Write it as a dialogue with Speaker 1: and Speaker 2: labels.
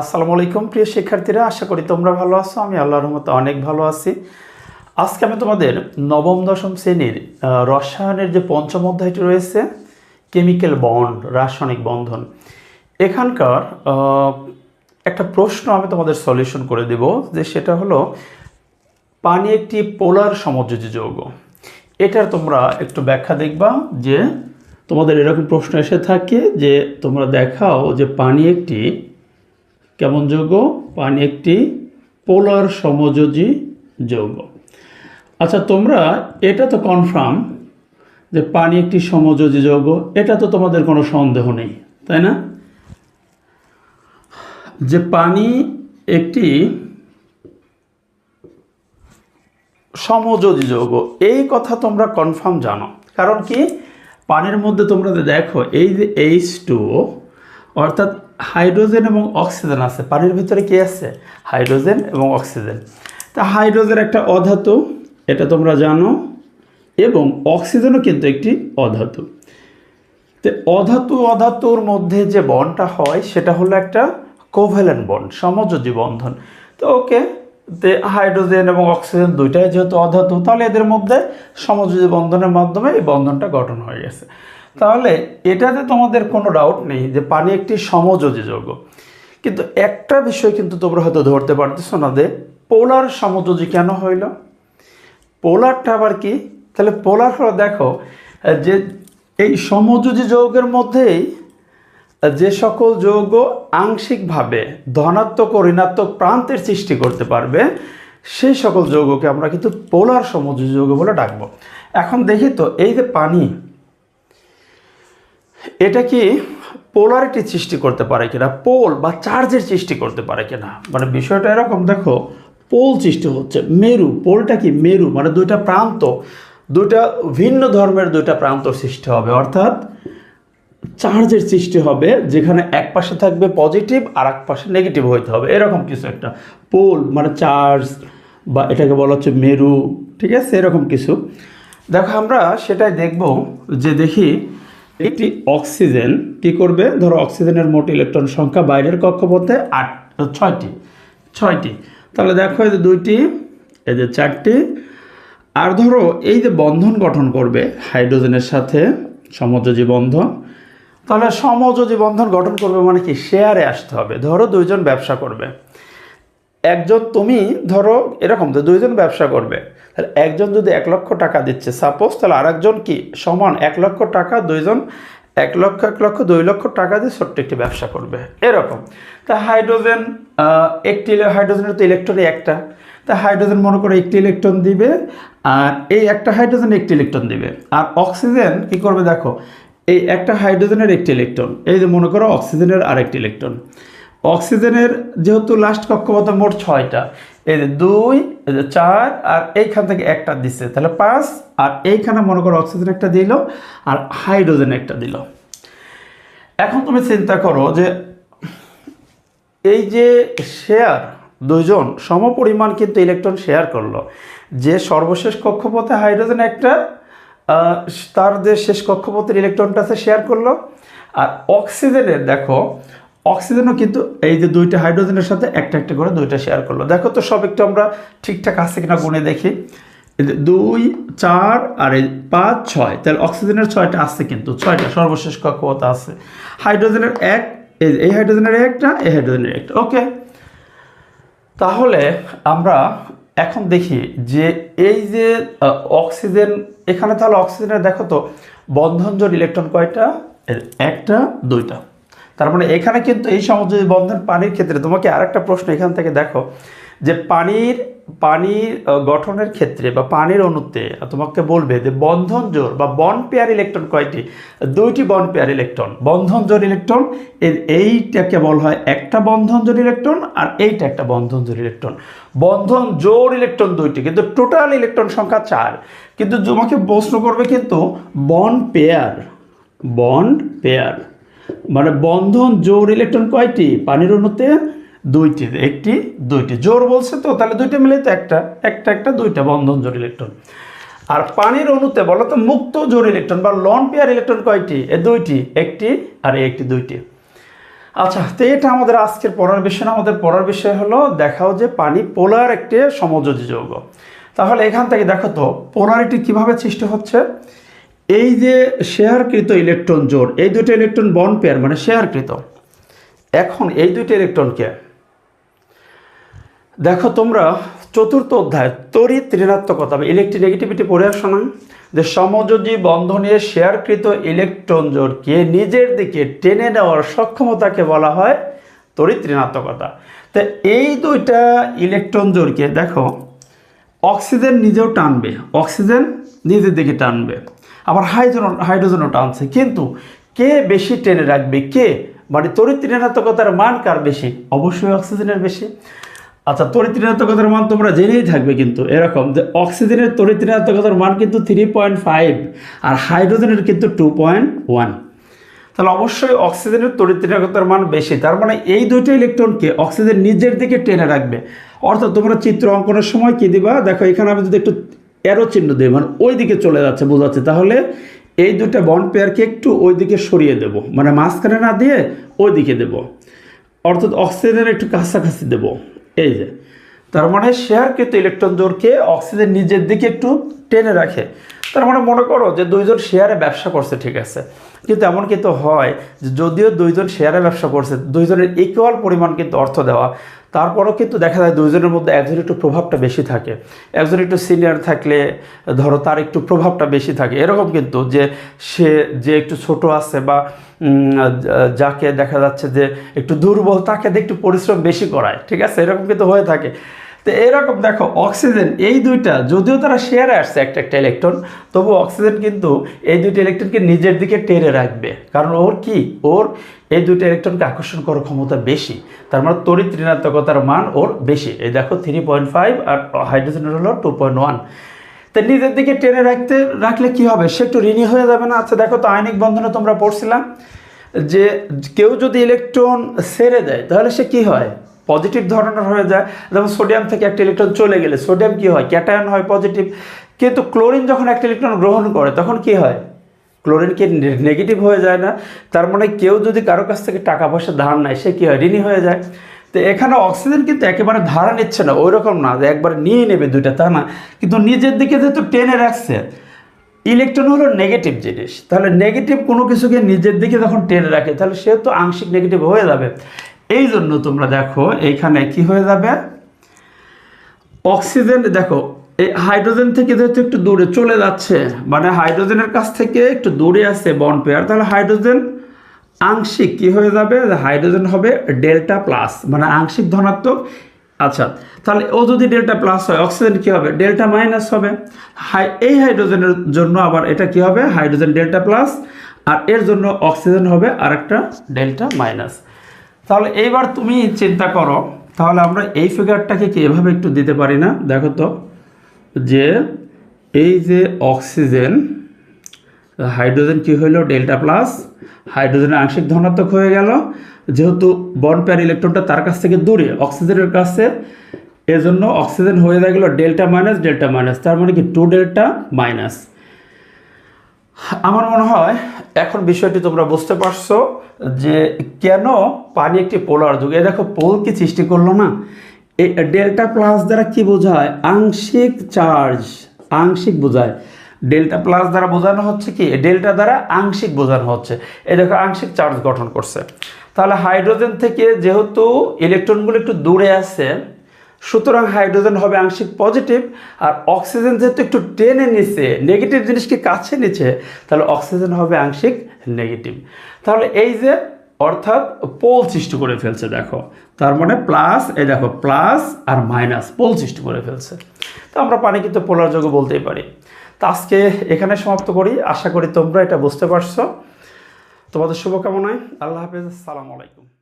Speaker 1: আসসালামু আলাইকুম, প্রিয় শিক্ষার্থীরা। আশা করি তোমরা ভালো আছো। আমি আল্লাহ রহমতে অনেক ভালো আছি। আজকে আমি তোমাদের নবম, দশম শ্রেণির রসায়নের যে পঞ্চম অধ্যায়টি রয়েছে, কেমিক্যাল বন্ড, রাসায়নিক বন্ধন, এখানকার একটা প্রশ্ন আমি তোমাদের সলিউশন করে দেব, যে সেটা হলো, পানি একটি পোলার সমযোজী যৌগ। এটার তোমরা একটু ব্যাখ্যা দেখবা, যে তোমাদের এরকম প্রশ্ন এসে থাকে যে তোমরা দেখাও যে পানি একটি কেমন যৌগ? পানি একটি পোলার সমযোজী যৌগ। আচ্ছা তোমরা, এটা তো কনফার্ম যে পানি একটি সমযোজী যৌগ, এটা তো তোমাদের কোনো সন্দেহ নেই, তাই না? যে পানি একটি সমযোজী যৌগ, এই কথা তোমরা কনফার্ম জানো। কারণ কি? পানির মধ্যে তোমরা দেখো, এই যে এইচ টু অর্থাৎ হাইড্রোজেন এবং অক্সিজেন আছে। পানির ভিতরে কি আছে? হাইড্রোজেন এবং অক্সিজেন। তা হাইড্রোজেন একটা অধাতু, এটা তোমরা জানো, এবং অক্সিজেনও কিন্তু একটি অধাতু। তো অধাতু, অধাতুর মধ্যে যে বনটা হয়, সেটা হলো একটা কোভ্যালেন্ট বন্ড সমযোজী বন্ধন। তো ওকে, তে হাইড্রোজেন এবং অক্সিজেন দুইটাই যেহেতু অধাতু, তাহলে এদের মধ্যে সমযোজী বন্ধনের মাধ্যমে এই বন্ধনটা গঠন হয়ে গেছে। তাহলে এটাতে তোমাদের কোনো ডাউট নেই যে পানি একটি সমযোজী যৌগ কিন্তু একটা বিষয় কিন্তু তোমরা হয়তো ধরতে পারতেছো না যে পোলার সমযোজী কেন হইল? পোলারটা আবার কি? তাহলে পোলার হলো দেখো, যে এই সমযোজী যৌগের মধ্যেই যে সকল যৌগ আংশিকভাবে ধনাত্মক ও ঋণাত্মক প্রান্তের সৃষ্টি করতে পারবে, সেই সকল যৌগকে আমরা কিন্তু পোলার সমযোজী যৌগ বলে ডাকবো। এখন দেখি তো, এই যে পানি এটা কি পোলারিটি সৃষ্টি করতে পারে কিনা? পোল বা চার্জের সৃষ্টি করতে পারে কিনা? মানে বিষয়টা এরকম, দেখো পোল সৃষ্টি হচ্ছে মেরু পোলটা কি মেরু? মানে দুইটা প্রান্ত, দুইটা ভিন্ন ধর্মের দুইটা প্রান্ত সৃষ্টি হবে। অর্থাৎ চার্জের সৃষ্টি হবে, যেখানে এক পাশে থাকবে পজিটিভ আর এক পাশে নেগেটিভ হইতে হবে। এরকম কিছু একটা। পোল মানে চার্জ বা এটাকে বলা হচ্ছে মেরু, ঠিক আছে? এরকম কিছু। দেখো, আমরা সেটাই দেখব যে দেখি একটি অক্সিজেন কি করবে? ধরো অক্সিজেনের মোট ইলেকট্রন সংখ্যা বাইরের কক্ষপথে আট, ছয়টি ছয়টি। তাহলে দেখো এই যে দুইটি, এই যে চারটি। আর ধরো এই যে বন্ধন গঠন করবে হাইড্রোজেনের সাথে সমযোজী বন্ধন, তাহলে সমযোজী বন্ধন গঠন করবে মানে কি? শেয়ারে আসতে হবে। ধরো দুইজন ব্যবসা করবে। একজন তুমি ধরো এরকম তো দুইজন ব্যবসা করবে, তাহলে একজন যদি এক লক্ষ টাকা দিচ্ছে সাপোজ তাহলে আরেকজন কি সমান এক লক্ষ টাকা, দুইজন এক লক্ষ এক লক্ষ, দুই লক্ষ টাকা দিয়ে ছোট্ট একটি ব্যবসা করবে, এরকম। তা হাইড্রোজেন একটি হাইড্রোজেনের তো ইলেকট্রনই একটা। তা হাইড্রোজেন মনে করো একটি ইলেকট্রন দিবে, আর এই একটা হাইড্রোজেন একটি ইলেকট্রন দিবে। আর অক্সিজেন কি করবে দেখো, এই একটা হাইড্রোজেনের একটি ইলেকট্রন, এই যে মনে করো অক্সিজেনের আরেকটি ইলেকট্রন। অক্সিজেনের যেহেতু লাস্ট কক্ষপথে মোট ছয়টা, এই যে দুই, এই যে চার, আর এইখান থেকে একটা দিচ্ছে তাহলে পাঁচ, আর এইখানে মনে করো অক্সিজেন একটা দিল, আর হাইড্রোজেন একটা দিল। এখন তুমি চিন্তা করো যে এই যে শেয়ার দুইজন সমপরিমাণ কিন্তু ইলেকট্রন শেয়ার করল। যে সর্বশেষ কক্ষপথে হাইড্রোজেন একটা তার যে শেষ কক্ষপথের ইলেকট্রনটা আছে শেয়ার করল। আর অক্সিজেনের, দেখো অক্সিজেনও কিন্তু এই যে দুইটা হাইড্রোজেনের সাথে একটা একটা করে দুইটা শেয়ার করল। দেখো তো সব একটু আমরা ঠিকঠাক আছে কিনা গুনে দেখি। দুই, চার আর এই পাঁচ, ছয়। তাহলে অক্সিজেনের ছয়টা আছে কিন্তু, ছয়টা সর্বশেষ কক্ষপথ আছে? হাইড্রোজেনের এক, এই হাইড্রোজেনের একটা, এই হাইড্রোজেনের একটা। ওকে। তাহলে আমরা এখন দেখি যে এই যে অক্সিজেন, এখানে তাহলে অক্সিজেনের দেখো তো বন্ধনজোড় ইলেকট্রন কয়টা? একটা, দুইটা। তার মানে এখানে কিন্তু এই সমযোজী বন্ধন পানির ক্ষেত্রে তোমাকে আরেকটা প্রশ্ন এখান থেকে দেখো, যে পানির পানির গঠনের ক্ষেত্রে বা পানির অণুতে তোমাকে বলবে যে বন্ধন জোর বা বন পেয়ার ইলেকট্রন কয়টি? দুইটি বন পেয়ার ইলেকট্রন। বন্ধন জোর ইলেকট্রন এর এইটাকে বলা হয় একটা বন্ধন জোর ইলেকট্রন আর এইটা একটা বন্ধন জোর ইলেকট্রন। বন্ধন জোর ইলেকট্রন দুইটি, কিন্তু টোটাল ইলেকট্রন সংখ্যা চার। কিন্তু তোমাকে প্রশ্ন করবে কিন্তু বন পেয়ার বন্ড পেয়ার মানে বন্ধন, জোর ইলেকট্রন কয়টি? পানির অণুতে দুইটি, একটি, দুইটি। জোর বলছে তো, তাহলে দুইটা মিলে তো একটা। একটা একটা, দুইটা বন্ধন, জোর ইলেকট্রন আর পানির অণুতে বলো তো, মুক্ত জোর ইলেকট্রন বা লন পেয়ার ইলেকট্রন কয়টি? এ দুইটি, একটি আর একটি দুইটি। আচ্ছা তো এটা আমাদের আজকের পড়ার বিষয় না, আমাদের পড়ার বিষয় হলো, দেখাও যে পানি পোলার একটি সমযোজী যৌগ। তাহলে এখান থেকে দেখো তো, পোলারিটি কীভাবে সৃষ্টি হচ্ছে? এই যে শেয়ারকৃত ইলেকট্রন জোড়, এই দুটো ইলেকট্রন বন পেয়ার মানে শেয়ারকৃত। এখন এই দুইটা ইলেকট্রনকে দেখো তোমরা চতুর্থ অধ্যায় তড়িৎ ঋণাত্মকতা, বা ইলেকট্রিক নেগেটিভিটি পড়ে আসো না। যে সমযোজী বন্ধনে শেয়ারকৃত ইলেকট্রন জোড়কে নিজের দিকে টেনে নেওয়ার সক্ষমতাকে বলা হয় তড়িৎ ঋণাত্মকতা। তো এই দুইটা ইলেকট্রন জোড়কে দেখো, অক্সিজেন নিজেও টানবে, অক্সিজেন নিজের দিকে টানবে। আবার হাইড্রোজেন হাইড্রোজেনও টানছে। কিন্তু কে বেশি টেনে রাখবে? কে? মানে তড়িৎ মান কার বেশি? অবশ্যই অক্সিজেনের বেশি। আচ্ছা তড়িৎ মান তোমরা জেনেই থাকবে কিন্তু এরকম যে অক্সিজেনের তড়িৎ মান কিন্তু থ্রি পয়েন্ট ফাইভ আর হাইড্রোজেনের কিন্তু টু পয়েন্ট ওয়ান তাহলে অবশ্যই অক্সিজেনের তড়িৎ মান বেশি। তার মানে এই দুইটা ইলেকট্রনকে অক্সিজেন নিজের দিকে টেনে রাখবে। অর্থাৎ তোমরা চিত্র অঙ্কনের সময় কী দিবা? দেখো, এখানে আমি যদি একটু অ্যারো চিহ্ন দিই মানে ওই দিকে চলে যাচ্ছে, বোঝাচ্ছে। তাহলে এই দুইটা বন্ড পেয়ারকে একটু ওই দিকে সরিয়ে দেব মানে মাঝখানে না দিয়ে ওই দিকে দেব। অর্থাৎ অক্সিজেনের একটু কাছাকাছি দেব। এই যে, তার মানে শেয়ারকৃত ইলেকট্রন জোরকে অক্সিজেন নিজের দিকে একটু টেনে রাখে। তার মানে মনে করো যে দুইজন শেয়ারে ব্যবসা করছে, ঠিক আছে। কিন্তু এমন কিন্তু হয় যদিও দুইজন শেয়ারে ব্যবসা করছে, দুইজনের ইকুয়াল পরিমাণ কিন্তু অর্থ দেওয়া। তারপরও কিন্তু দেখা যায় দুজনের মধ্যে একজন একটু প্রভাবটা বেশি থাকে, একজন একটু সিনিয়র থাকলে ধরো তার একটু প্রভাবটা বেশি থাকে। এরকম কিন্তু যে সে যে একটু ছোট আছে বা যাকে দেখা যাচ্ছে যে একটু দুর্বল তাকে একটু পরিশ্রম বেশি করায়, ঠিক আছে? এরকম কিন্তু হয়ে থাকে। তো এরকম দেখো অক্সিজেন এই দুইটা, যদিও তারা শেয়ারে আসছে একটা একটা ইলেকট্রন তবু অক্সিজেন কিন্তু এই দুইটা ইলেকট্রনকে নিজের দিকে টেনে রাখবে। কারণ ওর কি? ওর এই দুইটা ইলেকট্রনকে আকর্ষণ করার ক্ষমতা বেশি। তার মানে তড়িৎ ঋণাত্মকতার মান ওর বেশি। এই দেখো থ্রি পয়েন্ট ফাইভ আর হাইড্রোজেনের হলো টু পয়েন্ট ওয়ান তো নিজের দিকে টেনে রাখতে, রাখলে কি হবে? সে একটু ঋণী হয়ে যাবে না? আচ্ছা দেখো তো আয়নিক বন্ধনে তোমরা পড়ছিলাম যে কেউ যদি ইলেকট্রন ছেড়ে দেয়, তাহলে সে কি হয়? পজিটিভ ধরনের হয়ে যায়। যেমন সোডিয়াম থেকে একটা ইলেকট্রন চলে গেলে সোডিয়াম কি হয়? ক্যাটায়ন হয় পজিটিভ কিন্তু ক্লোরিন যখন একটা ইলেকট্রন গ্রহণ করে, তখন কি হয়? ক্লোরিন কি নেগেটিভ হয়ে যায় না? তার মানে কেউ যদি কারও কাছ থেকে টাকা পয়সা ধার নেয়, সে কী হয়? ঋণী হয়ে যায়। তো এখানে অক্সিজেন কিন্তু একেবারে ধারা নিচ্ছে না ওই রকম না যে একবারে নিয়ে নেবে দুইটা, তা না। কিন্তু নিজের দিকে যেহেতু টেনে রাখছে ইলেকট্রন হলো নেগেটিভ জিনিস। তাহলে নেগেটিভ কোনো কিছুকে নিজের দিকে যখন টেনে রাখে, তাহলে সে তো আংশিক নেগেটিভ হয়ে যাবে। এই জন্য তোমরা দেখো, এইখানে কি হয়ে যাবে? অক্সিজেন, দেখো, এই হাইড্রোজেন থেকে যেহেতু একটু দূরে চলে যাচ্ছে মানে হাইড্রোজেনের কাছ থেকে একটু দূরে আছে বন পেয়ার, তাহলে হাইড্রোজেন আংশিক কি হয়ে যাবে? হাইড্রোজেন হবে ডেল্টা প্লাস মানে আংশিক ধনাত্মক। আচ্ছা তাহলে ও যদি ডেল্টা প্লাস হয়, অক্সিজেন কি হবে? ডেল্টা মাইনাস হবে। হাই, এই হাইড্রোজেনের জন্য আবার এটা কি হবে? হাইড্রোজেন ডেল্টা প্লাস, আর এর জন্য অক্সিজেন হবে আরেকটা ডেল্টা মাইনাস। তাহলে এইবার তুমি চিন্তা করো, তাহলে আমরা এই ফিগারটাকে কি এভাবে একটু দিতে পারি না? দেখো তো, যে এই যে অক্সিজেন হাইড্রোজেন কি হইল? ডেল্টা প্লাস হাইড্রোজেনের আংশিক ধনাত্মক হয়ে গেল। যেহেতু বন পেয়ার ইলেকট্রনটা তার কাছ থেকে দূরে অক্সিজেনের কাছে, এজন্য অক্সিজেন হয়ে গেল ডেল্টা মাইনাস ডেল্টা মাইনাস তার মানে কি টু ডেল্টা মাইনাস আমার মনে হয় এখন বিষয়টি তোমরা বুঝতে পারছ যে কেন পানি একটি পোলার যুগ? দেখো, পোল কি সৃষ্টি করল না? এই ডেল্টা প্লাস দ্বারা কি বোঝায়? আংশিক চার্জ, আংশিক বোঝায়। ডেল্টা প্লাস দ্বারা বোঝানো হচ্ছে কি? ডেল্টা দ্বারা আংশিক বোঝানো হচ্ছে। এই দেখো, আংশিক চার্জ গঠন করছে। তাহলে হাইড্রোজেন থেকে যেহেতু ইলেকট্রনগুলো একটু দূরে আছে সুতরাং হাইড্রোজেন হবে আংশিক পজিটিভ আর অক্সিজেন যেহেতু একটু টেনে নিচ্ছে নেগেটিভ জিনিসকে কাছে নিচ্ছে তাহলে অক্সিজেন হবে আংশিক নেগেটিভ তাহলে এই যে অর্থাৎ পোল সৃষ্টি করে ফেলছে দেখো, তার মানে প্লাস এই দেখো প্লাস আর মাইনাস পোল সৃষ্টি করে ফেলছে। তো আমরা পানি কিন্তু পোলার যোগ বলতেই পারি। তো আজকে এখানে সমাপ্ত করি। আশা করি তোমরা এটা বুঝতে পারছ। তোমাদের শুভকামনায় আল্লাহ হাফেজ। আসসালামু আলাইকুম।